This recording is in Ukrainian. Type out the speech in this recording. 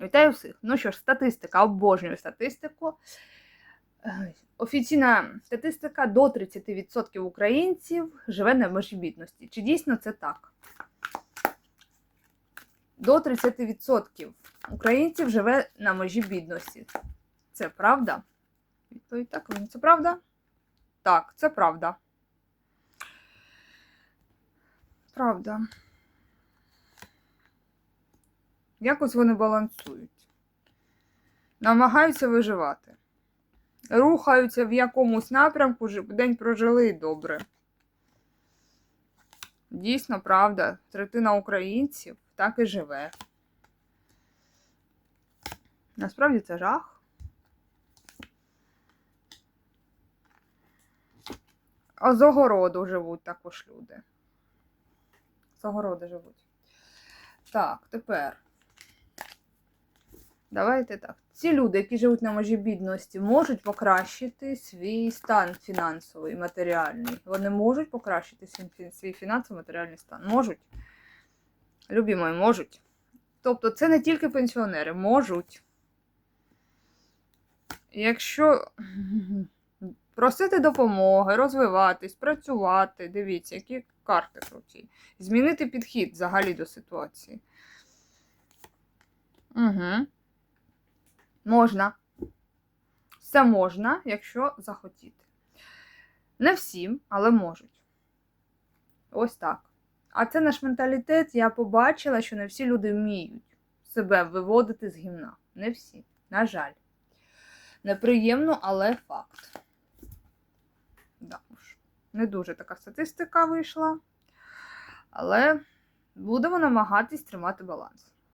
Вітаю всіх. Ну що ж, статистика, обожнюю статистику. Е, Офіційна статистика до 30% українців живе на межі бідності. Чи дійсно це так? До 30% українців живе на межі бідності. Це правда? Відповідь так, це правда? Так, це правда. Правда. Якось вони балансують. Намагаються виживати. Рухаються в якомусь напрямку, день прожили і добре. Дійсно, правда, третина українців так і живе. Насправді це жах. А з огороду живуть також люди. З огороду живуть. Так, тепер. Давайте так. Ці люди, які живуть на межі бідності, можуть покращити свій стан фінансовий, матеріальний. Вони можуть покращити свій фі- свій фінансовий матеріальний стан. Можуть. Любі мої, можуть. Тобто це не тільки пенсіонери, можуть. Якщо просити допомоги, розвиватись, працювати, дивіться, які карти круті. Змінити підхід взагалі до ситуації. Угу. Можна. Все можна, якщо захотіти. Не всім, але можуть. Ось так. А це наш менталітет. Я побачила, що не всі люди вміють себе виводити з гімна. Не всі. На жаль. Неприємно, але факт. Да, уж. Не дуже така статистика вийшла. Але будемо намагатись тримати баланс.